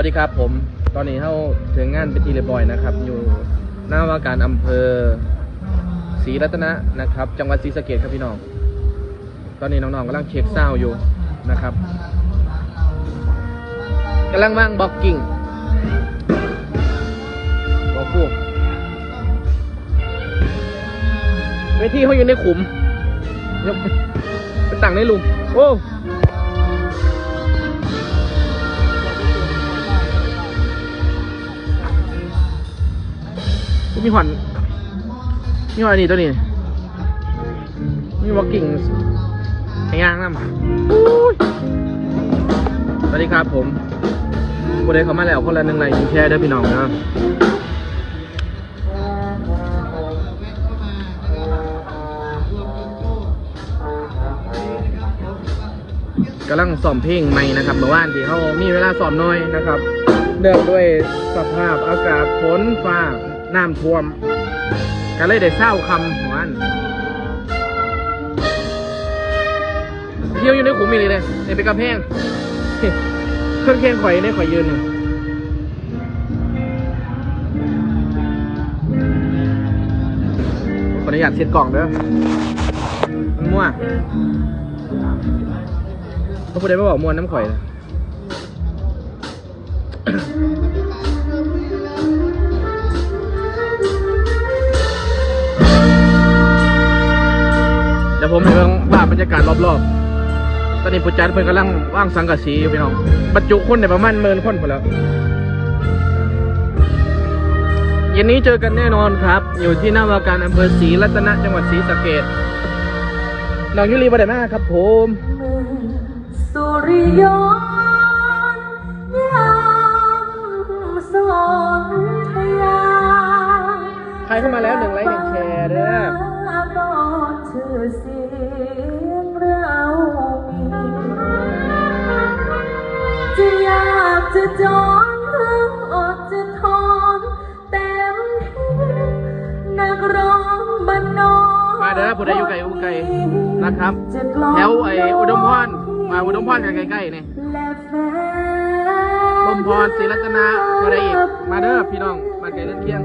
วัสดีครับผม ตอนนี้เข้าถึงงานเป็นทีเรบอยนะครับ อยู่หน้าว่าการอำเภอศรีรัตนะนะครับ จังหวัดศรีสะเกดครับพี่น้อง ตอนนี้น้องๆกำลังเช็คเศร้าอยู่นะครับกำลังว่างบล็อกกิ้งบอกฟูเวทีเขาอยู่ในขุมยกเป็นต่างในลุมโอ้ มีหอนมีหอนอันนี้ตัวนี้มีวอลกิ่งไอ้ย่างน้ำสวัสดีครับผมคนใดเขามาแล้วคนละหนึ่งไลค์หนึ่งแชร์เด้อพี่น้องนะกำลังซ้อมเพลงใหม่นะครับเมื่อวานที่เขามีเวลาซ้อมน้อยนะครับ เนื่องด้วยสภาพอากาศฝนฟ้า น้ำท่วมก็เลยได้เศร้าคำของอันเที่ยวอยู่ในขุมมีเลยเลยในเป็นกระแพงเครื่องแข้งข่อยในข่อยยืนนี่ขออนุญาตเช็ดกล่องเด้อมันมั่วเขาพูดได้ไม่บอกมวนน้ำข่อยเดี๋ย วผมให้เบิ่งภาพบรรยากาศรอบๆ ตอนนี้ผู้จัดเพิ่นกำลังว่างสังกะสีอยู่พี่น้อง บรรจุคนได้ประมาณหมื่นคนพอแล้วเย็นนี้เจอกันแน่นอนครับ อยู่ที่หน้าว่าการอำเภอศรีรัตนะจังหวัดศรีสะเกษน้องยุรีบไดมากครับผมสุริยนต์ยามสนธยาใครเข้ามาแล้วหนึ่งไลค์หนึ่งแชร์เด้อ อนถึงอดจะทอนเต็มที่นักร้องบ้านนอกมาเด้อผู้ใดอยู่ไกลอยู่ไกลนะครับแถวไอ้อุดมพรมาอุดมพรกันใกล้ๆนี่และแฟลมพรศรีรัตนะอะไรอีกมาเด้อพี่น้องมาไกลเล่นเคียง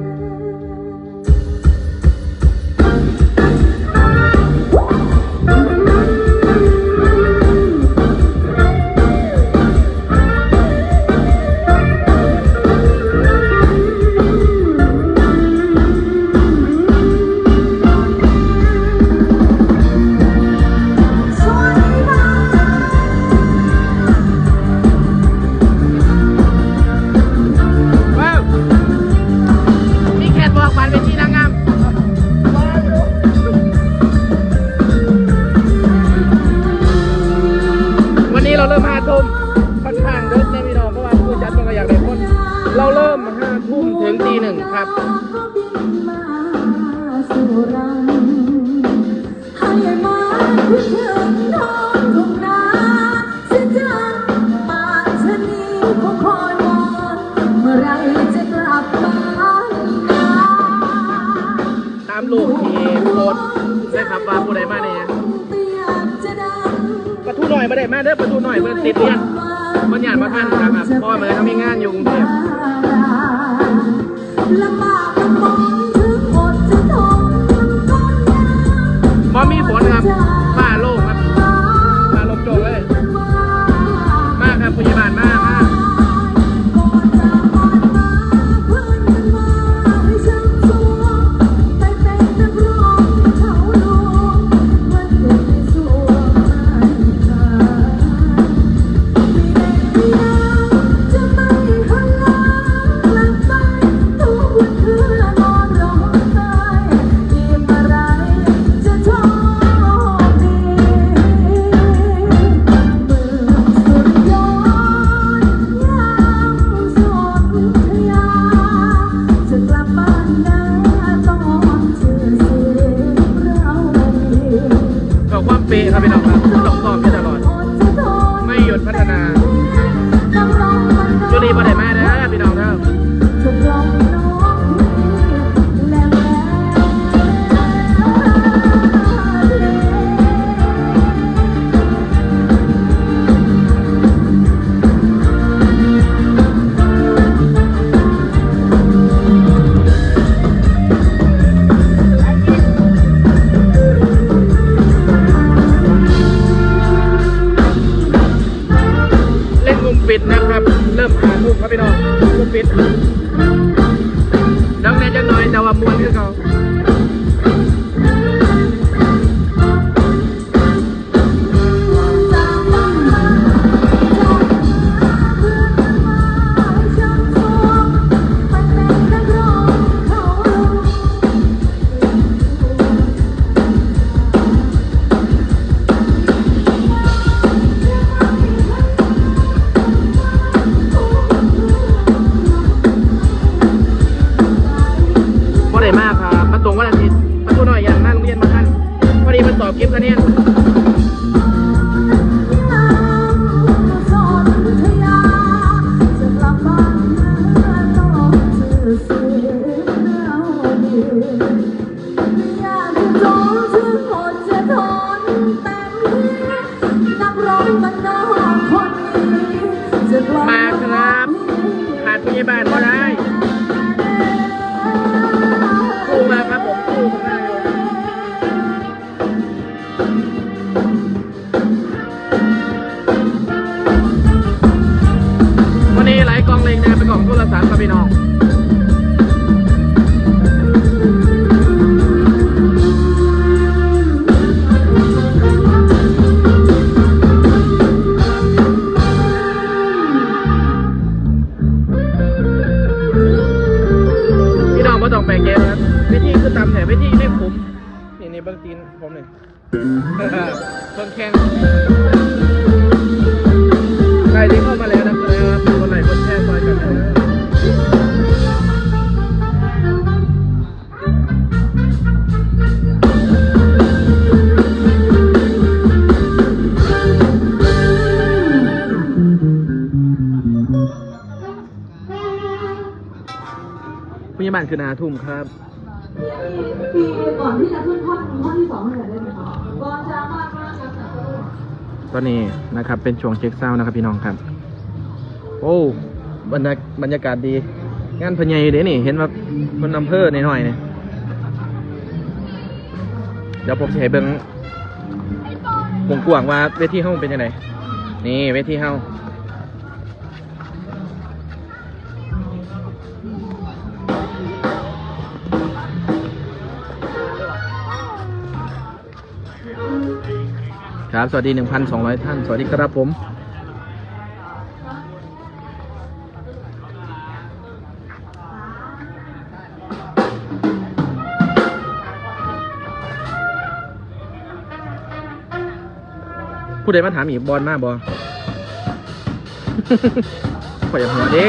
ดูหน่อยเพื่อนติดเรียนมันหยาดมาท่านครับพ่อเหมือนเขามีงานอยู่กรุงเทพ ความเป๊ครับพี่น้องครับตองตอบไปตลอด ไม่หยุดพัฒนาจุวงนี้ประเด็ ช่วงปิดดังแน่ เก็บครับบ้านเมื่อต้องสื่อเสียเราคนจะทนแต่นี้นักร้องมันนอกคนนี้จะกลับมาครัดพยาบาลก็ได้ นะเป็นกล่องโทรครับพี่น้องพี่น้องไม่ต้องแปลกใจนะครับเวทีคือตำแถวเวทีเรียกผมนี่นี่เบิ้องตีนผมนี่เบิ้องแข้ง ยาบาลคือนาทุ่มครับปีก่อนที่จะขึ้นท่อนท่อนที่สองให้หน่อยได้ไหมคะก่อนจะมากมากจะสักตอนนี้นะครับเป็นช่วงเช็คเศร้านะครับพี่น้องครับ โอ้บรรยาบรรยากาศดีงานพญายเด้นี่ เห็นว่าคนอำเภอหน่อยๆเนี่ยเดี๋ยวผมจะให้เบิ้งกว้างว่าเวทีเฮ้าเป็นยังไงนี่เวทีเฮ้า ครับ สวัสดี 1,200 ท่าน สวัสดีครับผม ผู้ใดมาถามอีกบอลมากบอข่อยหัวเด้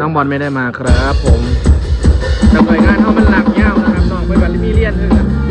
น้องบอลไม่ได้มาครับ ผมแต่หน่วยงานเขามันหลักเง่านะครับน้องไปบัลลีมีเลียนคือน